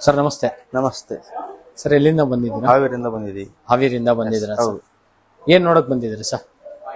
Sir ನಮಸ್ತೆ. ನಮಸ್ತೆ. Sir ಎಲ್ಲಿಂದ ಬಂದಿದ್ದೀರಾ? ಹಾವೇರಿಂದ ಬಂದಿದ್ದೀವಿ. ಹಾವೇರಿಂದ ಬಂದಿದ್ದೀರಾ ಸರ್? ಹೌದು. ಏನ್ ನೋಡಕ್ ಬಂದಿದ್ದೀರಿ ಸರ್?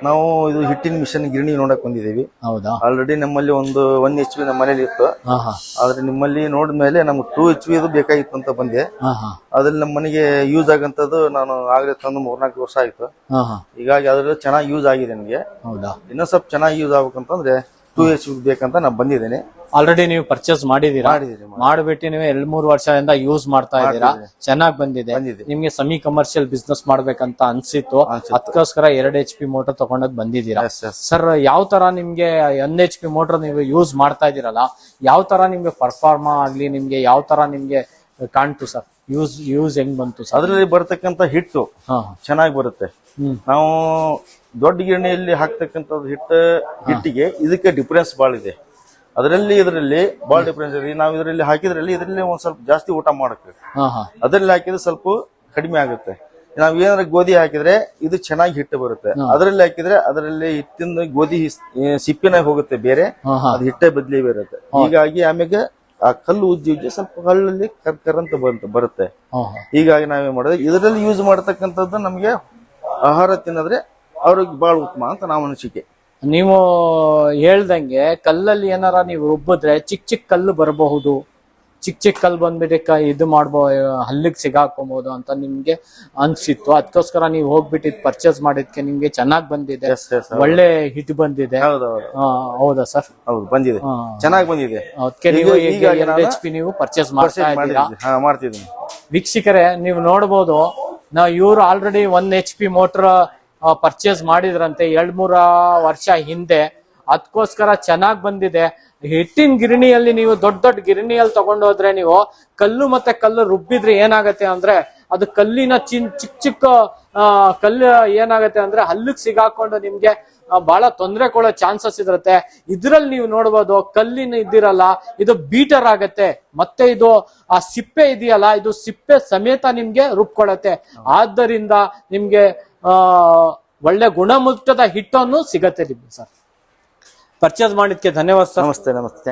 ನಾವು ಇದು ಹಿಟ್ಟಿನ ಮಿಷನ್ ಗಿರಣಿ ನೋಡಕ್ ಬಂದಿದ್ದೀವಿ. ಹೌದಾ? ಆಲ್ರೆಡಿ ನಮ್ಮಲ್ಲಿ ಒಂದು ಒನ್ ಎಚ್ ಪಿ ನಮ್ಮ ಮನೇಲಿ ಇತ್ತು. ಹಾ ಹಾ. ಆದ್ರೆ ನಿಮ್ಮಲ್ಲಿ ನೋಡಿದ್ಮೇಲೆ ನಮ್ಗೆ ಟೂ ಎಚ್ ಪಿ ಇದು ಬೇಕಾಗಿತ್ತು ಅಂತ ಬಂದೆ. ಹಾ ಹಾ. ಅದ್ರಲ್ಲಿ ನಮ್ಮ ಮನೆಗೆ ಯೂಸ್ ಆಗಂತದ್ದು ನಾನು ಆಗ್ಲೇ ತಂದು ಮೂರ್ನಾಲ್ಕು ವರ್ಷ ಆಯ್ತು. ಹಾ ಹಾ. ಹೀಗಾಗಿ ಅದ್ರಲ್ಲಿ ಚೆನ್ನಾಗಿ ಯೂಸ್ ಆಗಿದೆ ನನಗೆ ಹೌದಾ? ಇನ್ನೂ ಸ್ವಲ್ಪ ಚೆನ್ನಾಗಿ ಯೂಸ್ ಆಗ್ಬೇಕಂತಂದ್ರೆ ಟೂ ಎಚ್ ಬೇಕಂತ ನಾನು ಬಂದಿದ್ದೇನೆ. ಆಲ್ರೆಡಿ ನೀವು ಪರ್ಚೇಸ್ ಮಾಡಿದೀರಾ ಮಾಡಿಬಿಟ್ಟು ಮಾಡ್ಬಿಟ್ಟು ನೀವು ಎರಡ್ ಮೂರು ವರ್ಷದಿಂದ ಯೂಸ್ ಮಾಡ್ತಾ ಇದ್ದೀರಾ? ಚೆನ್ನಾಗ್ ಬಂದಿದೆ. ಬಂದಿದೆ. ನಿಮ್ಗೆ ಸೆಮಿ ಕಮರ್ಷಿಯಲ್ ಬಿಸ್ನೆಸ್ ಮಾಡ್ಬೇಕಂತ ಅನ್ಸಿತ್ತು. ಅದಕ್ಕೋಸ್ಕರ ಎರಡ್ ಎಚ್ ಪಿ ಮೋಟರ್ ತಗೊಂಡೋಗ್ ಬಂದಿದ್ದೀರಾ? ಎಸ್ ಎಸ್ ಸರ್ ಯಾವ ತರ ನಿಮ್ಗೆ ಎನ್ ಎಚ್ ಪಿ ಮೋಟರ್ ನೀವು ಯೂಸ್ ಮಾಡ್ತಾ ಇದೀರಲ್ಲ ಯಾವ ತರ ನಿಮ್ಗೆ ಪರ್ಫಾರ್ಮ ಆಗ್ಲಿ ನಿಮ್ಗೆ ಯಾವ ತರ ನಿಮ್ಗೆ ಕಾಣ್ತು ಸರ್. ಯೂಸ್ ಯೂಸ್ ಹೆಂಗ್ ಬಂತು ಸರ್? ಅದರಲ್ಲಿ ಬರ್ತಕ್ಕಂತ ಹಿಟ್ಟು ಹಾ. ಚೆನ್ನಾಗಿ ಬರುತ್ತೆ. ಹ್ಮ್. ನಾವು ದೊಡ್ಡ ಗಿರಣಿಯಲ್ಲಿ ಹಾಕ್ತಕ್ಕಂಥದ್ದು ಹಿಟ್ಟು ಹಿಟ್ಟಿಗೆ ಇದಕ್ಕೆ ಡಿಫ್ರೆನ್ಸ್ ಭಾಳ ಇದೆ. ಅದರಲ್ಲಿ ಇದರಲ್ಲಿ ಭಾಳ ಡಿಫ್ರೆನ್ಸ್ ಇದೆ. ನಾವು ಇದರಲ್ಲಿ ಹಾಕಿದ್ರಲ್ಲಿ ಇದರಲ್ಲಿ ಒಂದ್ ಸ್ವಲ್ಪ ಜಾಸ್ತಿ ಊಟ ಮಾಡಕ್ಕೆ ಹಾ ಹಾ. ಅದರಲ್ಲಿ ಹಾಕಿದ್ರೆ ಸ್ವಲ್ಪ ಕಡಿಮೆ ಆಗುತ್ತೆ. ನಾವ್ ಏನಾರ ಗೋಧಿ ಹಾಕಿದ್ರೆ ಇದು ಚೆನ್ನಾಗಿ ಹಿಟ್ಟು ಬರುತ್ತೆ. ಅದರಲ್ಲಿ ಹಾಕಿದ್ರೆ ಅದರಲ್ಲಿ ಹಿಟ್ಟಿನ ಗೋಧಿ ಸಿಪ್ಪಿನಾಗ ಸಿಪ್ಪಿನ ಹೋಗುತ್ತೆ ಬೇರೆ. ಅದು ಹಿಟ್ಟೆ ಬದ್ಲಿ ಬರುತ್ತೆ. ಹೀಗಾಗಿ ಆಮೇಲೆ ಆ ಕಲ್ಲು ಉಜ್ಜಿ ಉಜ್ಜಿ ಸ್ವಲ್ಪ ಹಳ್ಳಲ್ಲಿ ಕರ್ ಅಂತ ಬಂತು ಬರುತ್ತೆ. ಹೀಗಾಗಿ ನಾವೇನ್ ಮಾಡೋದು ಇದರಲ್ಲಿ ಯೂಸ್ ಮಾಡತಕ್ಕಂಥದ್ದು ನಮಗೆ ಆಹಾರ ತಿನ್ನದ್ರೆ ಅವ್ರಿಗೆ ಬಹಳ ಉತ್ತಮ ಅಂತ ನಾವು ಅನಿಸಿಕೆ. ನೀವು ಹೇಳ್ದಂಗೆ ಕಲ್ಲಲ್ಲಿ ಏನಾರ ನೀವು ರುಬ್ಬಿದ್ರೆ ಚಿಕ್ಕ ಚಿಕ್ಕ ಕಲ್ಲು ಬರಬಹುದು. ಚಿಕ್ಕ ಚಿಕ್ಕ ಕಲ್ಲು ಬಂದ್ಬಿಟ್ಟು ಕ- ಇದು ಮಾಡ್ಬೋ ಹಲ್ಲಿಗೆ ಸಿಗಾಕೊಬಹುದು ಅಂತ ನಿಮ್ಗೆ ಅನ್ಸಿತ್ತು. ಅದಕ್ಕೋಸ್ಕರ ನೀವು ಹೋಗ್ಬಿಟ್ಟು ಇದು ಪರ್ಚೇಸ್ ಮಾಡಿದ್ಕೆ ನಿಮ್ಗೆ ಚೆನ್ನಾಗ್ ಬಂದಿದೆ. ಒಳ್ಳೆ ಹಿಟ್ ಬಂದಿದೆ. ಹೌದು ಸರ್? ಹೌದು ಬಂದಿದೆ. ಚೆನ್ನಾಗಿ ಬಂದಿದೆ. ಅದಕ್ಕೆ ನೀವು ಎಚ್ ಪಿ ನೀವು ಪರ್ಚೇಸ್ ಮಾಡ್ತಾ ಇದ್ದೀರಾ. ಮಾಡ್ತಿದ್ದೀನಿ. ವೀಕ್ಷಕರೇ ನೀವು ನೋಡಬಹುದು ನಾ ಇವ್ರು already one H P motor purchase ಮಾಡಿದ್ರಂತೆ. ಎರಡ್ ಮೂರ ವರ್ಷ ಹಿಂದೆ ಅದಕ್ಕೋಸ್ಕರ ಚೆನ್ನಾಗ್ ಬಂದಿದೆ. ಹಿಟ್ಟಿನ ಗಿರಣಿಯಲ್ಲಿ ನೀವು ದೊಡ್ಡ ದೊಡ್ಡ ಗಿರಣಿಯಲ್ಲಿ ತಗೊಂಡೋದ್ರೆ ನೀವು ಕಲ್ಲು ಮತ್ತೆ ಕಲ್ಲು ರುಬ್ಬಿದ್ರೆ ಏನಾಗತ್ತೆ ಅಂದ್ರೆ ಅದು ಕಲ್ಲಿನ ಚಿನ್ ಚಿಕ್ಕ ಚಿಕ್ಕ ಕಲ್ಲು ಏನಾಗತ್ತೆ ಅಂದ್ರೆ ಹಲ್ಲಿಗೆ ಸಿಗಾಕೊಂಡು ನಿಮ್ಗೆ ಬಹಳ ತೊಂದರೆ ಕೊಡೋ ಚಾನ್ಸಸ್ ಇರುತ್ತೆ. ಇದ್ರಲ್ಲಿ ನೀವು ನೋಡ್ಬೋದು ಕಲ್ಲಿನ ಇದ್ದಿರಲ್ಲ, ಇದು ಬೀಟರ್ ಆಗತ್ತೆ. ಮತ್ತೆ ಇದು, ಆ ಸಿಪ್ಪೆ ಇದೆಯಲ್ಲ, ಇದು ಸಿಪ್ಪೆ ಸಮೇತ ನಿಮ್ಗೆ ರುಬ್ಕೊಳತ್ತೆ. ಆದ್ದರಿಂದ ನಿಮ್ಗೆ ಒಳ್ಳೆ ಗುಣಮಟ್ಟದ ಹಿಟ್ಟನ್ನು ಸಿಗತ್ತೆ ನಿಮ್ಗೆ ಸರ್. ಪರ್ಚೇಸ್ ಮಾಡಿದ್ಕೆ ಧನ್ಯವಾದ ನಮಸ್ತೆ ನಮಸ್ತೆ.